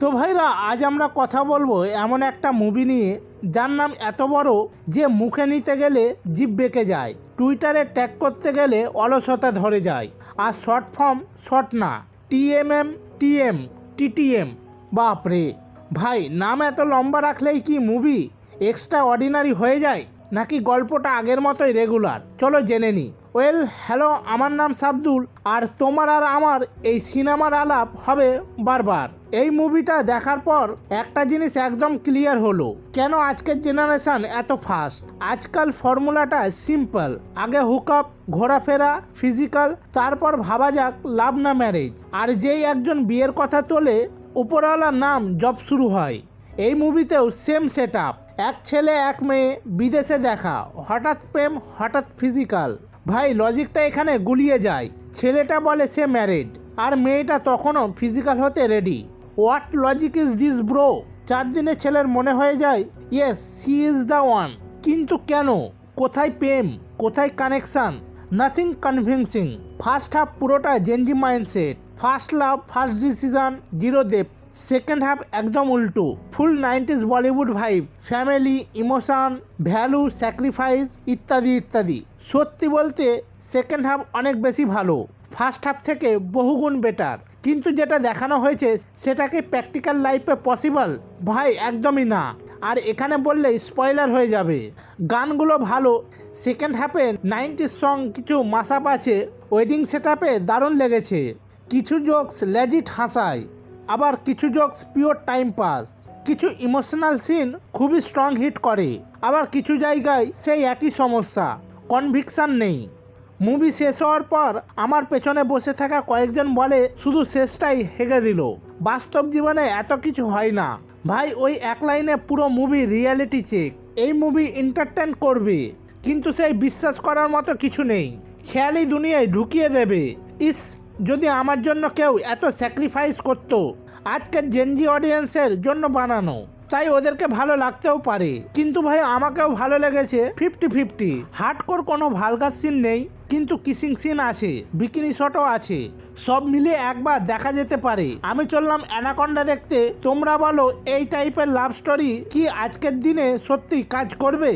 তো ভাইরা, আজ আমরা কথা বলব এমন একটা মুভি নিয়ে, যার নাম এত বড় যে মুখে নিতে গেলে জিভ বেঁকে যায় টুইটারে ট্যাগ করতে গেলে অলসতা ধরে যায়, আর শর্ট ফর্ম শর্ট না টিএমএম টিএম টিটিএম বাপরে ভাই, নাম এত লম্বা রাখলেই কি মুভি এক্সট্রা অর্ডিনারি হয়ে যায়, নাকি গল্পটা আগের মতোই রেগুলার চলো জেনে নিই ওয়েল, হ্যালো, আমার নাম সাবদুল, আর তোমার আর আমার এই সিনেমার আলাপ হবে বারবার। এই মুভিটা দেখার পর একটা জিনিস একদম ক্লিয়ার হলো, কেন আজকের জেনারেশন এত ফাস্ট? আজকাল ফর্মুলাটা সিম্পল, আগে হুকআপ, ঘোরাফেরা, ফিজিক্যাল, তারপর ভাবা যাক লাভ না ম্যারেজ। আর যেই একজন বিয়ের কথা তোলে, উপরওয়ালার নাম জব শুরু হয়। এই মুভিতেও সেম সেট এক ছেলে, এক মেয়ে, বিদেশে দেখা, হঠাৎ প্রেম, হঠাৎ ফিজিক্যাল। ভাই, লজিকটা এখানে গুলিয়ে যায়। ছেলেটা বলে সে ম্যারিড আর মেয়েটা তখনও ফিজিক্যাল হতে ready what logic is this bro চার দিনে ছেলের মনে হয়ে যায় yes she is the one কিন্তু কেন? কোথায় প্রেম? কোথায় connection nothing convincing first half পুরোটা gen Z mindset first love first decision zero Dev second half একদম উল্টো। Full nineties Bollywood vibe, family, emotion, value, sacrifice, ইত্যাদি ইত্যাদি। সত্যি বলতে, সেকেন্ড হাফ অনেক বেশি ভালো। ফার্স্ট হাফ থেকে বহুগুণ বেটার। কিন্তু যেটা দেখানো হয়েছে, সেটাকে প্র্যাকটিক্যাল লাইফে পসিবল? ভাই, একদমই না। আর এখানে বললে স্পয়লার হয়ে যাবে। গানগুলো ভালো, সেকেন্ড হাফে নাইনটিস সং কিছু মাসাপ আছে, ওয়েডিং সেট দারুণ লেগেছে। কিছু জোকস লেজিট হাসায়। আবার কিছু জোকস পিওর টাইম পাস কিছু ইমোশনাল সিন খুবই স্ট্রং হিট করে। আবার কিছু জায়গায় সেই একই সমস্যা কনভিকশন নেই। মুভি শেষ হওয়ার পর আমার পেছনে বসে থাকা কয়েকজন বলে শুধু শেষটাই হেগে দিল। বাস্তব জীবনে এত কিছু হয় না। ভাই, ওই এক লাইনে পুরো মুভি রিয়ালিটি চেক এই মুভি এন্টারটেন করবে, কিন্তু সেই বিশ্বাস করার মতো কিছু নেই। খেয়ালি দুনিয়ায় ঢুকিয়ে দেবে। ইস যদি আমার জন্য কেউ এত স্যাক্রিফাইস করতো, আজকের জেনজি অডিয়েন্সের জন্য বানানো। তাই ওদেরকে ভালো লাগতেও পারে। কিন্তু ভাই, আমাকেও ভালো লেগেছে ফিফটি ফিফটি হার্ডকোর কোনো ভালগার সিন নেই, কিন্তু কিসিং সিন আছে বিকিনি শটও আছে। সব মিলিয়ে একবার দেখা যেতে পারে। আমি চললাম অ্যানাকন্ডা দেখতে। তোমরা বলো, এই টাইপের লাভ স্টোরি কি আজকের দিনে সত্যি কাজ করবে?